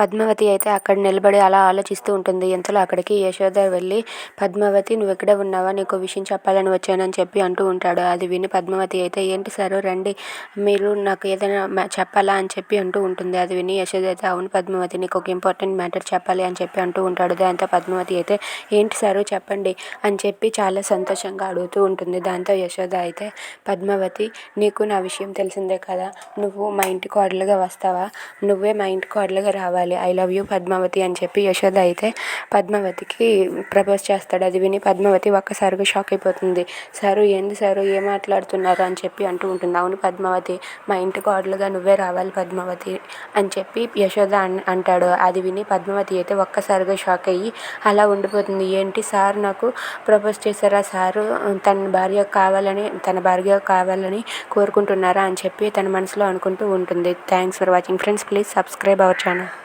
పద్మావతి అయితే అక్కడ నిలబడి అలా ఆలోచిస్తూ ఉంటుంది. ఇంతలో అక్కడికి యశోద వెళ్ళి పద్మావతి నువ్వు ఎక్కడ ఉన్నావా? నీకు విషయం చెప్పాలని వచ్చానని చెప్పి అంటూ ఉంటాడు. అది విని పద్మావతి అయితే ఏంటి సారు? రండి. మీరు నాకు ఏదైనా చెప్పాలా? అని చెప్పి అంటూ ఉంటుంది. అది విని యశోద అయితే అవును పద్మావతి నీకు ఒక ఇంపార్టెంట్ మ్యాటర్ చెప్పాలి అని చెప్పి అంటూ ఉంటాడు. దాంతో పద్మావతి అయితే ఏంటి సారు? చెప్పండి అని చెప్పి చాలా సంతోషంగా అడుగుతూ ఉంటుంది. దాంతో యశోద అయితే పద్మావతి నీకు నా విషయం తెలిసిందే కదా. నువ్వు మా ఇంటి కోడలుగా వస్తావా? నువ్వే మా ఇంటి కోడలుగా రావాలి. ఐ లవ్ యూ పద్మావతి అని చెప్పి యశోద అయితే పద్మావతికి ప్రపోజ్ చేస్తాడు. అది విని పద్మావతి ఒక్కసారిగా షాక్ అయిపోతుంది. సారు ఏంది సారు? ఏం మాట్లాడుతున్నారు? అని చెప్పి అంటూ ఉంటుంది. అవును పద్మావతి మా ఇంటి కోడలుగా నువ్వే రావాలి పద్మావతి అని చెప్పి యశోద అంటాడు. అది విని పద్మావతి అయితే ఒక్కసారిగా షాక్ అయ్యి అలా ఉండిపోతుంది. ఏంటి సార్ నాకు ప్రపోజ్ చేశారా సారు? తన భార్య కావాలని తన భార్య కావాలని కోరుకుంటున్నారా? అని చెప్పి తన మనసులో అనుకుంటూ ఉంటుంది. Thanks for watching friends. Please subscribe our channel.